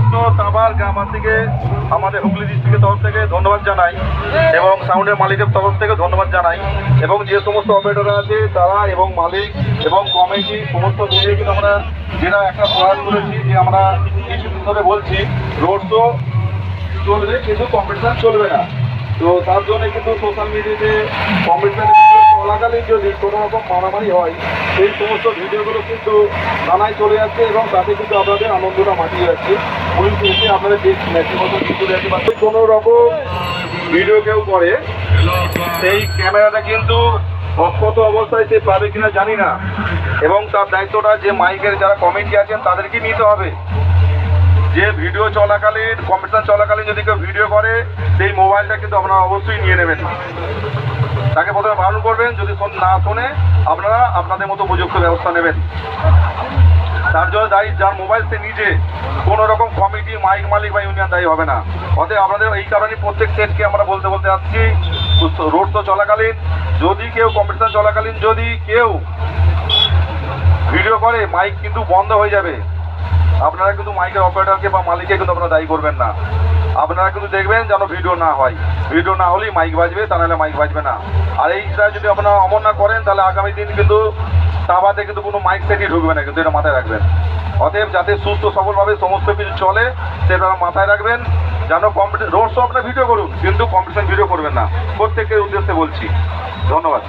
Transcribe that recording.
সমস্ত তাবার গ্রামবাসীকে আমাদের হুগলি ডিস্ট্রিক্টের তরফ থেকে ধন্যবাদ জানাই এবং সাউন্ডের মালিকের তরফ থেকে ধন্যবাদ জানাই এবং যে সমস্ত অপারেটর আছে, তারা এবং মালিক এবং কমিটি, সমস্ত মিলিয়ে কিন্তু আমরা যেটা একটা প্রয়াস করেছি যে আমরা কিছুদিন ধরে বলছি রোড শো চলবে কিন্তু কম্পিটিশন চলবে না। তো তার জন্য কিন্তু সোশ্যাল মিডিয়াতে কম্পিটিশন চলাকালীন যদি কোনো রকম মারামারি হয়, সেই সমস্ত ভিডিওগুলো কিন্তু থানায় চলে যাচ্ছে এবং তাতে কিন্তু আপনাদের আনন্দটা মাটিয়ে যাচ্ছে। পুলিশ এসে আপনাদের বেশ ম্যাচের মতো কোনো রকম ভিডিও কেউ করে, সেই ক্যামেরাটা কিন্তু অক্ষত অবস্থায় সে পাবে কিনা জানি না। এবং তার দায়িত্বটা যে মাইকের যারা কমিটি আছেন, তাদেরকে নিতে হবে। যে ভিডিও চলাকালীন, কম্পিটিশন চলাকালীন যদি কেউ ভিডিও করে, সেই মোবাইলটা কিন্তু আপনারা অবশ্যই নিয়ে নেবেন। তাকে প্রথমে বারণ করবেন, যদি না শোনে, আপনারা আপনাদের মতো উপযুক্ত ব্যবস্থা নেবেন। তার জন্য দায়ী, যার মোবাইল সে নিজে কোনো রকম কমিটি মাইক মালিক বা ইউনিয়ন দায়ী হবে না। অতএব আপনাদের এই কারণে প্রত্যেক সেটকে আমরা বলতে বলতে আসছি রোড শো চলাকালীন, যদি কেউ কম্পিটিশন চলাকালীন, যদি কেউ ভিডিও করে মাইক কিন্তু বন্ধ হয়ে যাবে। আপনারা কিন্তু মাইকের অপারেটরকে বা মালিককে কিন্তু আপনারা দায়ী করবেন না। আপনারা কিন্তু দেখবেন যেন ভিডিও না হয়। ভিডিও না হলেই মাইক বাজবে, তা নাহলে মাইক বাজবে না। আর এইটা যদি আপনারা অমর না করেন, তাহলে আগামী দিন কিন্তু তাবাতে কিন্তু কোনো মাইক সেটই ঢুকবে না, কিন্তু এটা মাথায় রাখবেন। অতএব যাতে সুস্থ সবলভাবে সমস্ত কিছু চলে, সেটা মাথায় রাখবেন। যেন কম্পিটিশন রোড শো আপনার ভিডিও করুন, কিন্তু কম্পিটিশন ভিডিও করবেন না। প্রত্যেকের উদ্দেশ্যে বলছি। ধন্যবাদ।